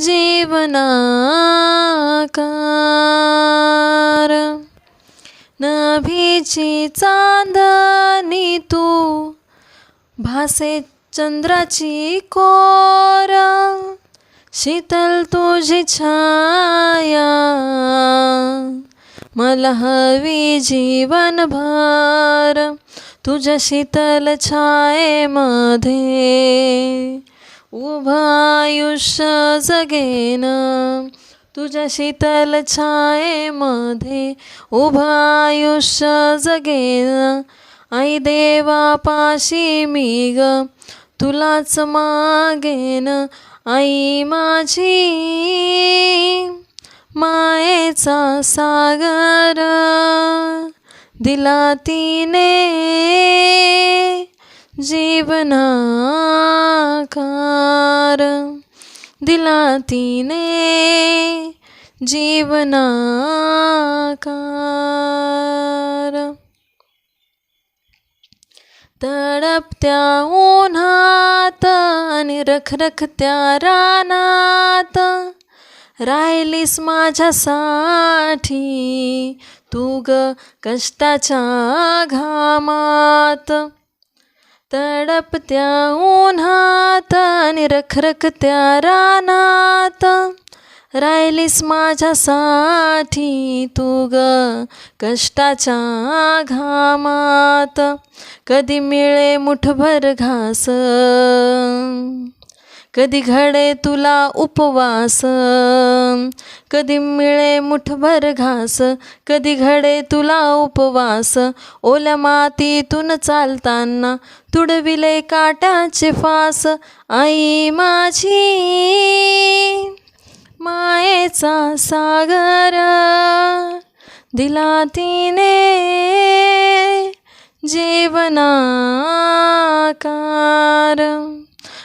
जीवनाकार. नभीची चांदणी तू भासे चंद्राची कोर. शीतल तुझी छाया. मला हवी जीवनभर. तुझ्या शीतल छायेमध्ये. उभं जगेन. तुझ्या शीतल छायेमध्ये उभं जगेन. आई देवापाशी मी ग तुलाच मागेन. आई माझी मायेचा सागर दिला तिने जीवनाकार दिला तिने जीवनाकार. तडपत्या उन्हात आणि रखरखत्या रानात राहिलीस माझ्यासाठी तू ग कष्टाच्या घामात. तडपत्या उन्हात आणि रखरखत्या रानात. राहिलीस माझ्यासाठी तू ग कष्टाच्या घामात. कधी मिळे मुठभर घास. कधी घडे तुला उपवास कधी मिळे मुठभर घास कधी घडे तुला उपवास. ओल्या मातीतून चालताना तुडविले काट्याचे फास. आई माझी मायेचा सागर दिला तिने जीवनाकार.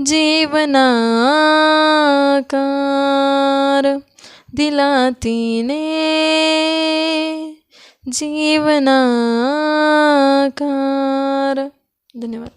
जीवनाकार दिला तिने जीवनाकार. धन्यवाद.